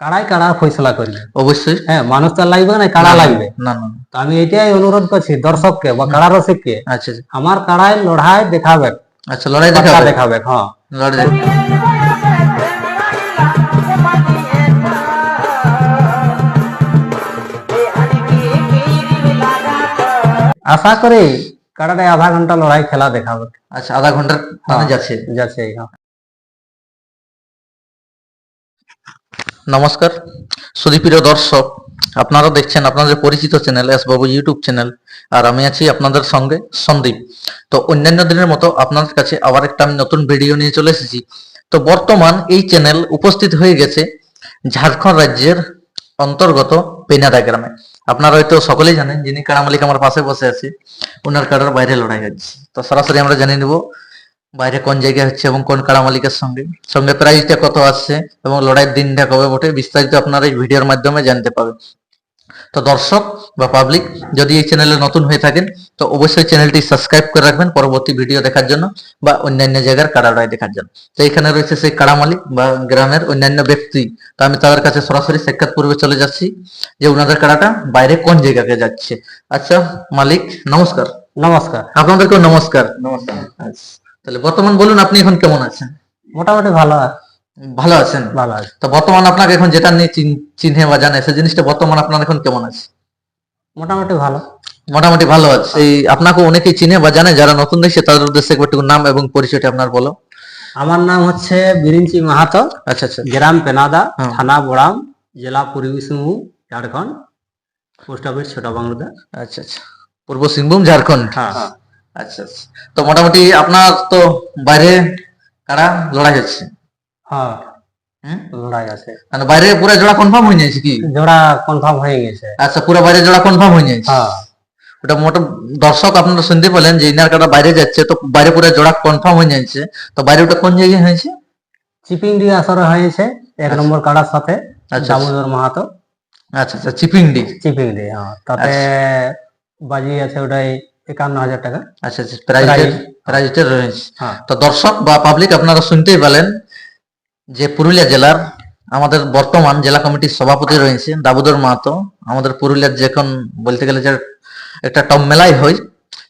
কাড়াই কাড়া ফয়সলা করবে অবশ্যই। হ্যাঁ মানুষ তো লাগবে না কাড়া লাগবে? না না না। তো আমি এটাই অনুরোধ করছি দর্শককে বা কাড়া রসিককে আচ্ছা আচ্ছা। আমার কাড়াই লড়াই দেখাবে আচ্ছা লড়াই দেখাবে দেখাবে হ্যাঁ। লড়াই আশা করি কাড়াটাই আধা ঘণ্টা লড়াই খেলা দেখাবে আচ্ছা আধা ঘণ্টার টানে যাচ্ছে। যাচ্ছে নমস্কার। সুদীপ্রিয় দর্শক, আপনারা দেখছেন আপনাদের পরিচিত channel S Babu YouTube channel, আর আমি আছি আপনাদের সঙ্গে সন্দীপ। তো অন্যান্য দিনের মতো আপনাদের কাছে আবার একটা আমি নতুন ভিডিও নিয়ে চলে এসেছি। তো বর্তমান এই চ্যানেল উপস্থিত হয়ে গেছে ঝাড়খণ্ড রাজ্যের অন্তর্গত পেনাদা গ্রামে। আপনারা হয়তো সকলেই জানেন যিনি কাড়া মালিক আমার পাশে বসে আছে ওনার কাড়ার বাইরে লড়াই হচ্ছে। তো সরাসরি আমরা জানিয়ে নেব বাইরে কোন জায়গায় হচ্ছে এবং কোন কাড়া মালিকের সঙ্গে? সঙ্গে প্রাইজটা কত আসছে এবং লড়াইয়ের দিনটা কবে বটে বিস্তারিত আপনারা এই ভিডিওর মাধ্যমে জানতে পাবেন তো দর্শক বা পাবলিক যদি এই চ্যানেলে নতুন হয়ে থাকেন তো অবশ্যই চ্যানেলটি সাবস্ক্রাইব করে রাখবেন পরবর্তী ভিডিও দেখার জন্য বা অন্যান্য জায়গার কাড়া লড়াই দেখার জন্য। তো এখানে রয়েছে সেই কাড়া মালিক বা গ্রামের অন্যান্য ব্যক্তি। তো আমি তাদের কাছে সরাসরি সাক্ষাৎ পূর্বে চলে যাচ্ছি যে ওনাদের কাড়াটা বাইরে কোন জায়গাকে যাচ্ছে। আচ্ছা মালিক নমস্কার। নমস্কার। আপনাদেরকেও নমস্কার। নমস্কার। আচ্ছা। তাহলে বর্তমান বলুন আপনি এখন কেমন আছেন? মোটামুটি ভালো ভালো আছেন? ভালো আছে। তো বর্তমান আপনাকে এখন যেটা নিয়ে চিনহে বা জানে সেই জিনিসটা বর্তমান আপনার এখন কেমন আছে? মোটামুটি ভালো। মোটামুটি ভালো আছে। এই আপনাকে অনেকেই চিনে বা জানে যারা নতুন দেখছে তাদের উদ্দেশ্যে একটু নাম এবং পরিচয়টা আপনার বলো। আমার নাম হচ্ছে বিরিঞ্চি মাহাতো। আচ্ছা আচ্ছা। গ্রাম পেনাদা হ্যাঁ। থানা বড়াম জেলা পূর্বী সিংভূম ঝাড়খণ্ড পোস্ট অফিস ছোট বাংলাদেশ। আচ্ছা আচ্ছা। পূর্ব সিংভূম ঝাড়খণ্ড। হ্যাঁ। আচ্ছা আচ্ছা। তো মোটামুটি আপনার তো বাইরে কারা লড়াই হচ্ছে হ্যাঁ? লড়াই আছে। মানে বাইরে পুরো জোড়া কনফার্ম হয়ে যাচ্ছে কি? জোড়া কনফার্ম হয়ে গেছে। আচ্ছা পুরো বাইরে জোড়া কনফার্ম হয়ে হ্যাঁ। ওটা মোটা দর্শক আপনারা শুনতে পেলেন যে ইনার কাটা বাইরে যাচ্ছে তো বাইরে পুরো জোড়া কনফার্ম হয়ে যাচ্ছে তো বাইরে ওটা কোন জায়গায় হয়েছে? চিপিং ডি আসরে হয়েছে এক নম্বর কাড়ার সাথে আচ্ছা দামোদর মাহাতো। আচ্ছা আচ্ছা চিপিংডি চিপিং ডি হ্যাঁ। তাতে বাজি আছে ওটাই একান্ন হাজার টাকা। আচ্ছা আচ্ছা প্রাইজের প্রাইজের রয়েছে হ্যাঁ। তো দর্শক বা পাবলিক আপনারা শুনতেই পেলেন যে পুরুলিয়া জেলার আমাদের বর্তমান জেলা কমিটির সভাপতি রয়েছে দাবুদর মাহাতো। আমাদের পুরুলিয়ার যখন বলতে গেলে যে একটা টপ মেলাই হয়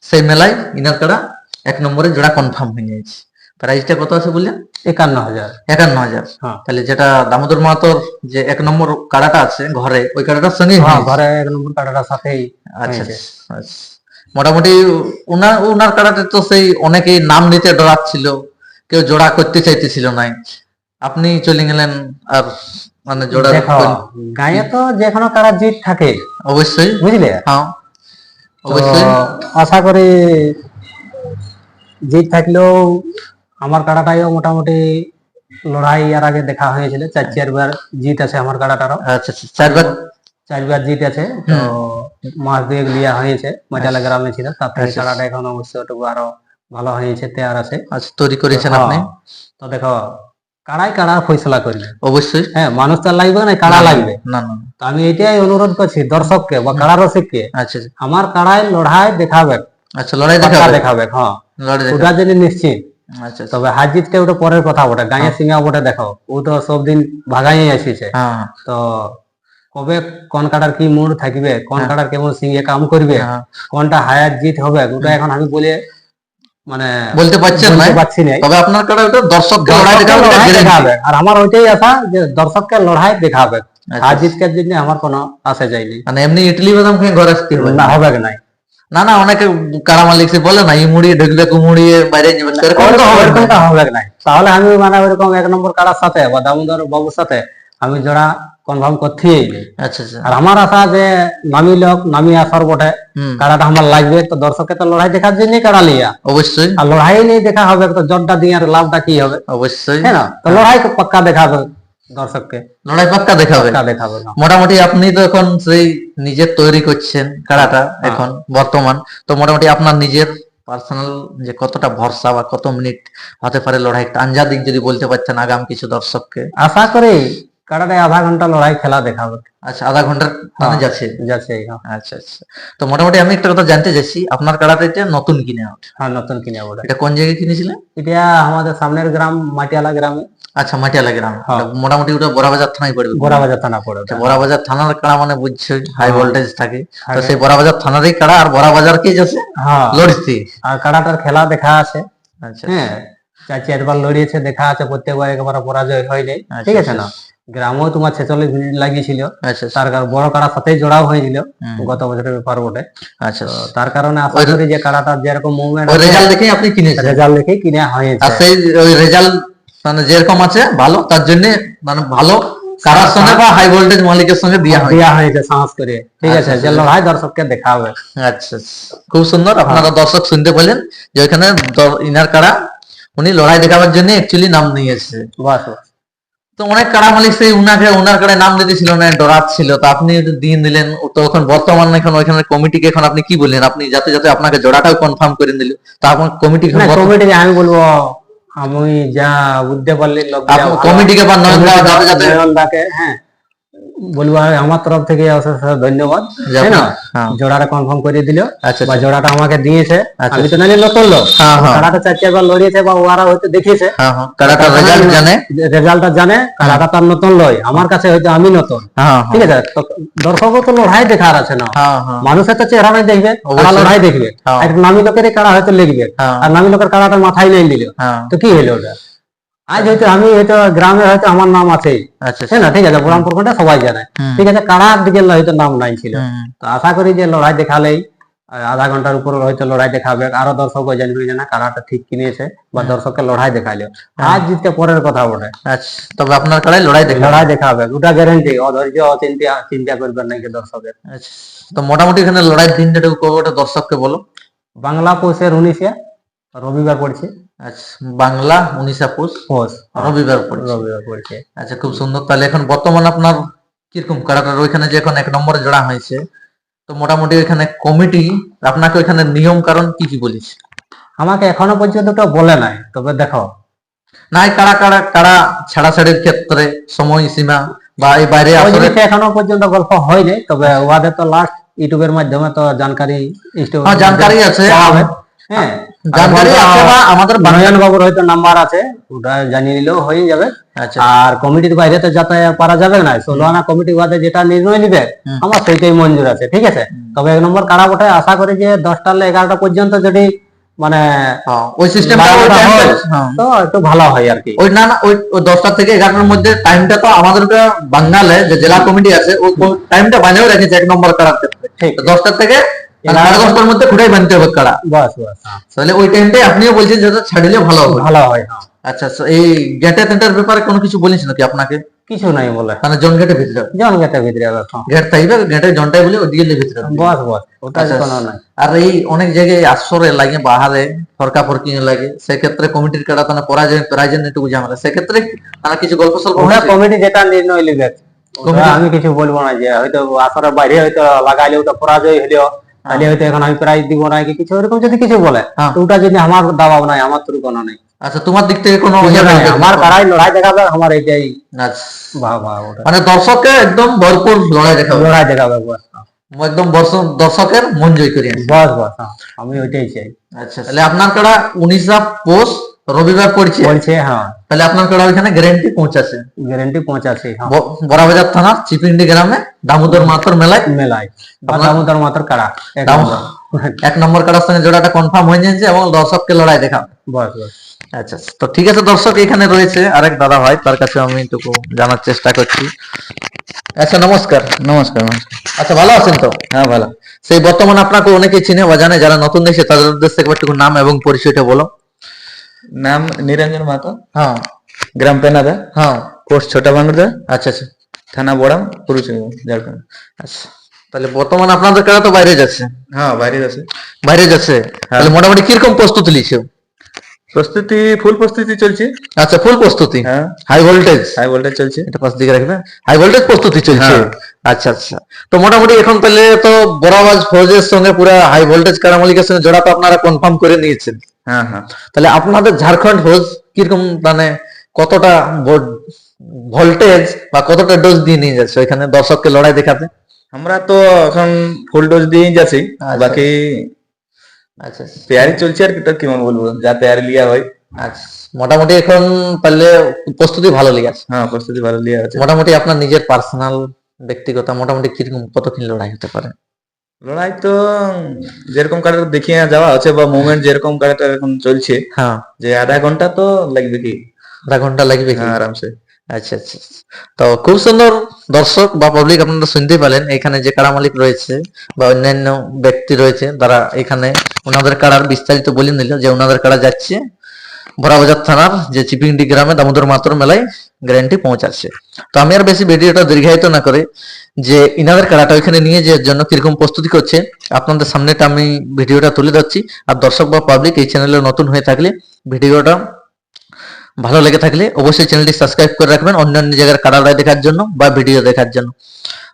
সেই মেলায় ইনার কাড়া এক নম্বরে জোড়া কনফার্ম হয়ে গেছে। প্রাইজটা কত আছে বললেন? একান্ন হাজার। একান্ন হাজার। হ্যাঁ। তাহলে যেটা দামোদর মাহাতোর যে এক নম্বর কাড়াটা আছে ঘরে ওই কাড়াটার সঙ্গে হ্যাঁ ঘরে এক নম্বর কাড়াটার সাথেই আচ্ছা আচ্ছা। মোটামুটি উনার উনার কাড়াতে তো সেই অনেকেই নাম নিতে ডরাচ্ছিল কেউ জোড়া করতে চাইতেছিল নাই আপনি চলে গেলেন আর মানে জোড়া গায়ে তো যে কোনো কাড়ার জিত থাকে। অবশ্যই। বুঝলে? হ্যাঁ অবশ্যই। আশা করি জিত থাকলেও আমার কাড়াটাইও মোটামুটি লড়াই এর আগে দেখা হয়েছিল। চার চারবার জিত আছে আমার কাড়াটারও আচ্ছা আচ্ছা চারবার চারবার জিত আছে তো মাস দুয়েক লিয়া হয়েছে মাজালা গ্রামে ছিল তার থেকে আচ্ছা। কাড়াটা এখন অবশ্যই একটু আরও ভালো হয়েছে তেয়ার আছে। আচ্ছা তৈরি করেছেন হ্যাঁ। আপনি তো দেখো কাড়াই কাড়া ফয়সলা করবে অবশ্যই। হ্যাঁ মানুষ তো আর লাগবে না কাড়া লাগবে। না না তো আমি এটাই অনুরোধ করছি দর্শককে বা কাড়া রসিককে আচ্ছা আচ্ছা। আমার কাড়াই লড়াই দেখাবে আচ্ছা লড়াই দেখাবে দেখাবে হ্যাঁ। ওটা নিশ্চিত। আচ্ছা আচ্ছা। তবে হার জিতটা ওটা পরের কথা বটে গাঁয়ে সিঙ্গা বটে দেখো ও তো সব দিন ভাগাই আসিছে। হ্যাঁ। তো কবে কোন কাটার কি মুড থাকবে কোন হ্যাঁ। কাটার কেমন সিঙ্গে কাম করবে হ্যাঁ। কোনটা হায়ার জিত হবে ওটা এখন আমি বলে মানে বলতে পারছেন না। পারছি না তবে আপনার কাটা ওটা দর্শককে লড়াই দেখাবে আর আমার ওইটাই আশা যে দর্শককে লড়াই দেখাবে। আচ্ছা। হার জিতকে জন্য আমার কোনো আশা যায়নি। মানে এমনি ইডলি বাদাম খেয়ে ঘরে আসতে হবে। না হবে নাই? না না অনেকে কারা মালিক সে বলে না ই মুড়িয়ে ঢুকবে কু বাইরে হবে না। তাহলে আমি মানে ওইরকম এক নম্বর কাড়ার সাথে বা দামোদর বাবুর সাথে আমি জোড়া কনফার্ম করতেই আচ্ছা আচ্ছা। আর আমার আশা যে নামি লোক নামি আসার বটে। কারাটা আমার লাগবে। তো দর্শককে তো লড়াই দেখার জন্য কাড়া লিয়া? অবশ্যই। আর লড়াই নিয়ে দেখা হবে তো জটটা দিয়ে আর লাভটা কি হবে? অবশ্যই। হ্যাঁ না? তো লড়াই তো পাক্কা দেখাবে দর্শককে। লড়াই পাক্কা দেখাবে। মোটামুটি আপনি তো এখন সেই নিজের তৈরি করছেন কাড়াটা এখন বর্তমান। তো মোটামুটি আপনার নিজের পার্সোনাল যে কতটা ভরসা বা কত মিনিট হতে পারে লড়াই একটা আঞ্জাদিক যদি বলতে পারছেন আগাম কিছু দর্শককে। আশা করি কাড়াটাই আধা ঘণ্টা লড়াই খেলা দেখাবে আচ্ছা আধা ঘণ্টার টানে হ্যাঁ। যাচ্ছে। যাচ্ছে হ্যাঁ। আচ্ছা আচ্ছা। তো মোটামুটি আমি একটা কথা জানতে চাইছি আপনার কাড়াটা এটা নতুন কিনে ওঠে হ্যাঁ নতুন কিনে ওটা এটা কোন জায়গায় কিনেছিলেন এটা আমাদের সামনের গ্রাম মাটিয়ালা গ্রামে। আচ্ছা মাটিয়ালা গ্রাম। হ্যাঁ। মোটামুটি ওটা বড়াবাজার থানায় পড়বে। গোড়াবাজার থানা পড়ে ওটা। বড়াবাজার থানার কাড়া মানে বুঝছ হাই হ্যাঁ। ভোল্টেজ থাকে। তো সেই বড়াবাজার থানারই কাড়া আর বড়াবাজার কে যাচ্ছে? হ্যাঁ। লড়ছি। আর কাড়াটার খেলা দেখা আছে। আচ্ছা হ্যাঁ। চার চারবার লড়িয়েছে দেখা আছে প্রত্যেকবার একবার পরাজয় হয়নি। ঠিক আছে না? গ্রামেও তোমার ছেচল্লিশ মিনিট লাগিয়েছিল। আচ্ছা আচ্ছা, তার কারণ বড় কাড়ার সাথেই জোড়াও হয়েছিল গত বছরের ব্যাপার বটে আচ্ছা। তার কারণে আশা করি যে কাড়াটার যেরকম মুভমেন্ট রেজাল্ট দেখে আপনি কিনেছেন? রেজাল্ট দেখে কিনে আর সেই ওই রেজাল্ট মানে যেরকম আছে ভালো তার জন্য মানে ভালো কারার সঙ্গে বা হাই ভোল্টেজ মালিকের সঙ্গে দেওয়া হয় হয়েছে সাহস করে। ঠিক আছে আচ্ছা, যে লড়াই দর্শককে দেখাবে আচ্ছা আচ্ছা। খুব সুন্দর। আপনারা দর্শক শুনতে পেলেন যে ওইখানে ইনার কারা উনি লড়াই দেখাবার জন্য অ্যাকচুয়ালি নাম নিয়েছে। বাস। তো অনেক কারা মালিক সেই উনাকে উনার কারে নাম দিতে ছিল না ডরাত ছিল। তো আপনি দিন দিলেন তো এখন বর্তমান এখন ওইখানে কমিটিকে এখন আপনি কি বললেন? আপনি যাতে যাতে আপনাকে জোড়াটাও কনফার্ম করে দিল। তা আপনার কমিটি কমিটিকে আমি বলব আমি যা বুঝতে পারলি কমিটিকে বা নয়ন দা যাতে যাতে হ্যাঁ। বলব আমার তরফ থেকে ধন্যবাদ। তাই না? হ্যাঁ। জোড়াটা কনফার্ম করে দিল। আচ্ছা বা জোড়াটা আমাকে দিয়েছে। আচ্ছা। আমি তো নালি লোক হ্যাঁ হ্যাঁ। কারাটা চার চারবার লড়িয়েছে বা ওরা হয়তো দেখিয়েছে। হ্যাঁ হ্যাঁ। কারাটা রেজাল্ট জানে। রেজাল্টটা জানে। কারাটা তার নতুন লয়। আমার কাছে হয়তো আমি নতুন। হ্যাঁ ঠিক আছে? তো দর্শকও তো লড়াই দেখার আছে না। হ্যাঁ হ্যাঁ। মানুষের তো চেহারা নাই দেখবে। কারা। লড়াই দেখবে? হ্যাঁ। আর নামি লোকেরই কারা হয়তো লিখবে হ্যাঁ। আর নামি লোকের কারাটা মাথায় নেই দিল। হ্যাঁ। তো কি হলো ওটা? আজ হয়তো আমি হয়তো গ্রামে হয়তো আমার নাম আছে। আচ্ছা না? ঠিক আছে বুড়ামপুর কোনটা সবাই জানে। ঠিক আছে কারার দিকে হয়তো নাম নাই ছিল। তো আশা করি যে লড়াই দেখালেই আধা ঘণ্টার উপর হয়তো লড়াই দেখাবে। আরও দর্শকও জানবে যে না কারাটা ঠিক কিনেছে বা দর্শককে লড়াই দেখাইলো। আজ জিততে পরের কথা বটে। আচ্ছা তবে আপনার কাড়াই লড়াই দেখলাম লড়াই দেখাবে। ওটা গ্যারেন্টি অধৈর্য অচিন্তা চিন্তা করবেন নাকি দর্শকের। আচ্ছা তো মোটামুটি এখানে লড়াই দিন যেটা ওটা দর্শককে বলো? বাংলা পৌষের উনিশে রবিবার পড়ছে। আচ্ছা বাংলা উনিশা পুষ। পৌষ। রবিবার পড়ছে। রবিবার পড়ছে। আচ্ছা খুব সুন্দর। তাহলে এখন বর্তমান আপনার কীরকম কারাটার ওইখানে যে এখন এক নম্বরে জোড়া হয়েছে। তো মোটামুটি ওইখানে কমিটি আপনাকে ওইখানে নিয়ম কারণ কি কি বলিস? আমাকে এখনও পর্যন্ত তো বলে নাই তবে দেখো। না এই কারা কারা কারা ছাড়াছাড়ির ক্ষেত্রে সময় সীমা বা এই বাইরে এখনও পর্যন্ত গল্প হয়নি তবে ওদের তো লাস্ট ইউটিউবের মাধ্যমে তো জানকারি হ্যাঁ জানকারি আছে। হ্যাঁ। জানকারি আর আছে বা আমাদের নয়ন বাবুর হয়তো নাম্বার আছে ওটা জানিয়ে নিলেও হয়ে যাবে। আচ্ছা। আর কমিটির বাইরে তো যাতায়াত করা যাবে না ষোলো আনা কমিটি বাদে যেটা নির্ণয় নিবে আমার সেইটাই মঞ্জুর আছে ঠিক আছে? তবে এক নম্বর কারা বটে আশা করি যে দশটা এগারোটা পর্যন্ত যদি মানে হ্যাঁ, ওই সিস্টেমটা হয়, তো একটু ভালো হয় আর কি। ওই না না ওই দশটা থেকে এগারোটার মধ্যে টাইমটা তো আমাদের ওটা যে জেলা কমিটি আছে ওই টাইমটা বানিয়েও রেখেছে এক নম্বর কারার ক্ষেত্রে। থেকে সাড়ে মধ্যে খুঁটাই বানতে হবে কারা? বাস বাস হ্যাঁ। তাহলে ওই টাইমটাই আপনিও বলছেন যে ছাড়িলে ভালো হবে। ভালো হয় হ্যাঁ। আচ্ছা এই গেটে টেন্টের ব্যাপারে কোনো কিছু বলিস নাকি আপনাকে? কিছু নাই বলে। মানে জন গেটে ভিতরে। জন গেতে ভিতরে হ্যাঁ। গেট থাকবে গেটে জনটাই বলে ওদিকে ভিতরে বস বস ওটা আচ্ছা, কোনো নাই। আর এই অনেক জায়গায় আসরে লাগে বাহারে ফরকা ফরকি লাগে। সেক্ষেত্রে কমিটির কাটা তাহলে পরাজয় প্রাইজের একটু ঝামেলা। সেক্ষেত্রে তারা কিছু গল্প সল্প কমিটি যেটা নির্ণয় কমিটি- আমি কিছু বলব না যে হয়তো আসরের বাইরে হয়তো লাগাইলে ওটা পরাজয় হলো তাহলে হয়তো এখন আমি প্রাইজ দিব না কি কিছু এরকম যদি কিছু বলে হ্যাঁ। তো ওটা যদি আমার দাবাব নাই আমার তোর কোনো নাই আচ্ছা তোমার দিক থেকে কোনো ইয়ে? আমার কারাই লড়াই দেখাবে আমার এইটাই আচ্ছা। মানে দর্শককে একদম ভরপুর লড়াই দেখাবে লড়াই দেখাবে একদম দর্শকের মন জয় আনবে। বস বস হ্যাঁ, আমি ওইটাই চাই আচ্ছা তাহলে আপনার কাড়া উনিশা পোষ রবিবার পড়ছে? বলছে হ্যাঁ। তাহলে আপনার কাড়া ওইখানে গ্যারেন্টি পৌঁছাছে গ্যারেন্টি পৌঁছাছি হ্যাঁ। বড়াবাজার থানা চিপিন্ডি গ্রামে? দামোদর মাতর মেলায়? মেলায়। দামোদর মাত্র কারা এক নম্বর। কাড়ার সঙ্গে জোড়াটা কনফার্ম হয়ে যাচ্ছে এবং দর্শককে লড়াই দেখাবে। বস বস। আচ্ছা তো ঠিক আছে দর্শক এখানে রয়েছে আরেক দাদা ভাই তার কাছে আমি একটু জানার চেষ্টা করছি। আচ্ছা নমস্কার। নমস্কার আচ্ছা ভালো আছেন তো? হ্যাঁ ভালো। সেই বর্তমানে আপনাকে অনেকে চিনে বা জানে যারা নতুন দেশে তাদের উদ্দেশ্যে একবার একটু নাম এবং পরিচয়টা বলো। নাম নিরঞ্জন মাতো হ্যাঁ। গ্রাম পেনাদা। হ্যাঁ। পোস্ট ছোটা বাংলা আচ্ছা আচ্ছা। থানা বড়াম পুরুষ ঝাড়খণ্ড। আচ্ছা। তাহলে বর্তমান আপনাদের কারা তো বাইরে যাচ্ছে? হ্যাঁ বাইরে আছে বাইরে যাচ্ছে? তাহলে মোটামুটি কীরকম প্রস্তুতি লিছো প্রস্তুতি ফুল প্রস্তুতি চলছে। আচ্ছা ফুল প্রস্তুতি? হ্যাঁ। হাই ভোল্টেজ হাই ভোল্টেজ চলছে। এটা পাশ দিকে রাখবে? হাই ভোল্টেজ প্রস্তুতি চলছে? হ্যাঁ। আচ্ছা আচ্ছা। তো মোটামুটি এখন তাহলে তো বড়াবাজ ফৌজের সঙ্গে পুরো হাই ভোল্টেজ কারামালিকের সঙ্গে জোড়া তো আপনারা কনফার্ম করে নিয়েছেন। হ্যাঁ হ্যাঁ। তাহলে আপনাদের ঝাড়খণ্ড ফৌজ কীরকম মানে কতটা ভোল্টেজ বা কতটা ডোজ দিয়ে নিয়ে যাচ্ছে? ওইখানে দর্শককে লড়াই দেখাতে। আমরা তো এখন ফুল ডোজ দিয়ে যাচ্ছি। আচ্ছা। বাকি আচ্ছা। তৈরি চলছে আর কি কেমন বলব? যা তৈরি লিয়া হয়। আচ্ছা। মোটামুটি এখন পারলে প্রস্তুতি ভালো লেগেছে হ্যাঁ প্রস্তুতি ভালো লিয়া আছে। মোটামুটি আপনার নিজের পার্সোনাল ব্যক্তিগত মোটামুটি কীরকম কতক্ষণ লড়াই হতে পারে? লড়াই তো যেরকম ক্যারেক্টার দেখিয়ে যাওয়া আছে বা মুভমেন্ট যেরকম ক্যারেক্টার এখন চলছে হ্যাঁ। যে আধা ঘণ্টা তো লাগবে কি? আধা ঘণ্টা লাগবে কি? হ্যাঁ আরামসে। আচ্ছা আচ্ছা তো খুব সুন্দর দর্শক বা পাবলিক আপনারা শুনতে পেলেন এখানে যে কারা মালিক রয়েছে বা অন্যান্য ব্যক্তি রয়েছে তারা এখানে ওনাদের কাড়ার বিস্তারিত বলে নিল যে ওনাদের কারা যাচ্ছে। ভরাবাজার থানার যে চিপিংডি গ্রামে দামোদর মাতর মেলায় গ্যারান্টি পৌঁছাচ্ছে। তো আমি আর বেশি ভিডিওটা দীর্ঘায়িত না করে যে ইনাদের কাড়াটা ওইখানে নিয়ে যাওয়ার জন্য কীরকম প্রস্তুতি করছে, আপনাদের সামনেটা আমি ভিডিওটা তুলে ধরছি। আর দর্শক বা পাবলিক এই চ্যানেলে নতুন হয়ে থাকলে ভিডিওটা ভালো লেগে থাকলে অবশ্যই চ্যানেলটি সাবস্ক্রাইব করে রাখবেন অন্যান্য জায়গার কাড়া লড়াই দেখার জন্য বা ভিডিও দেখার জন্য।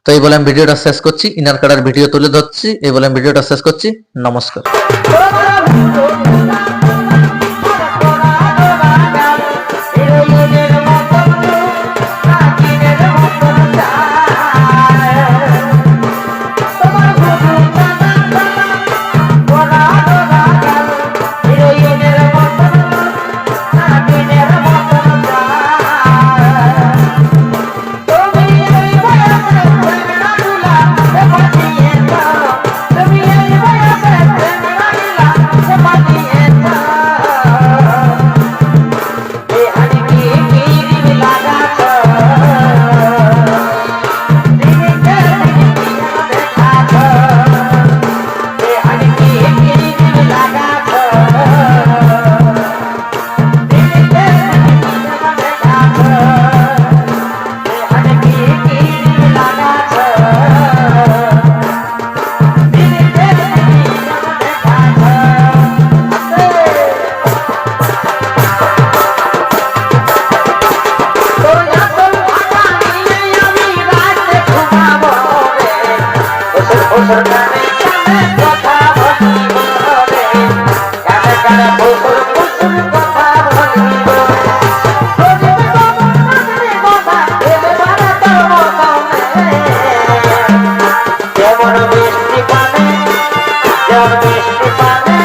তো এই বলে আমি ভিডিওটা শেষ করছি, ইনার কাড়ার ভিডিও তুলে ধরছি, এই বলে আমি ভিডিওটা শেষ করছি, নমস্কার। Bye.